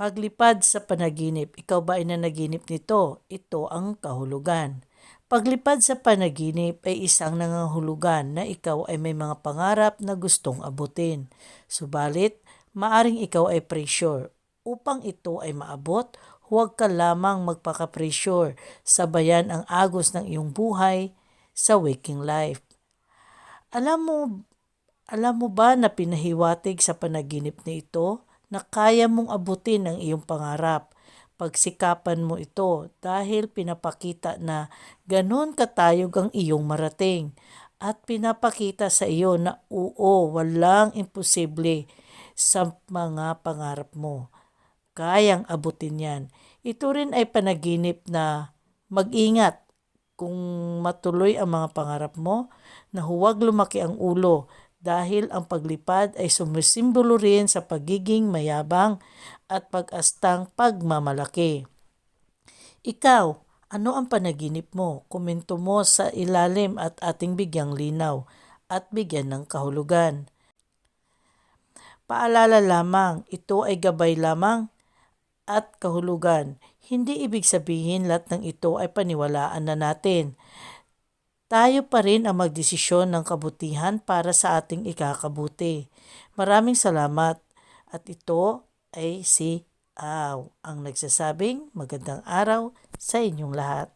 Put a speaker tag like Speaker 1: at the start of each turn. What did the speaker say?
Speaker 1: Paglipad sa panaginip, ikaw ba ay nanaginip nito? Ito ang kahulugan. Paglipad sa panaginip ay isang nangangahulugan na ikaw ay may mga pangarap na gustong abutin. Subalit, maaring ikaw ay pressure. Upang ito ay maabot, huwag ka lamang magpaka-pressure. Sabayan ang agos ng iyong buhay sa waking life. Alam mo, alam mo ba na pinahiwatig sa panaginip na ito na kaya mong abutin ang iyong pangarap? Pagsikapan mo ito dahil pinapakita na ganon katayog ang iyong marating at pinapakita sa iyo na oo, walang imposible sa mga pangarap mo. Kayang abutin yan. Ito rin ay panaginip na mag-ingat kung matuloy ang mga pangarap mo na huwag lumaki ang ulo dahil ang paglipad ay sumisimbolo rin sa pagiging mayabang at pag-astang pagmamalaki. Ikaw, ano ang panaginip mo? Komento mo sa ilalim at ating bigyang linaw at bigyan ng kahulugan. Paalala lamang, ito ay gabay lamang at kahulugan. Hindi ibig sabihin lahat ng ito ay paniwalaan na natin. Tayo pa rin ang magdesisyon ng kabutihan para sa ating ikakabuti. Maraming salamat at ito ay si Aw ang nagsasabing magandang araw sa inyong lahat.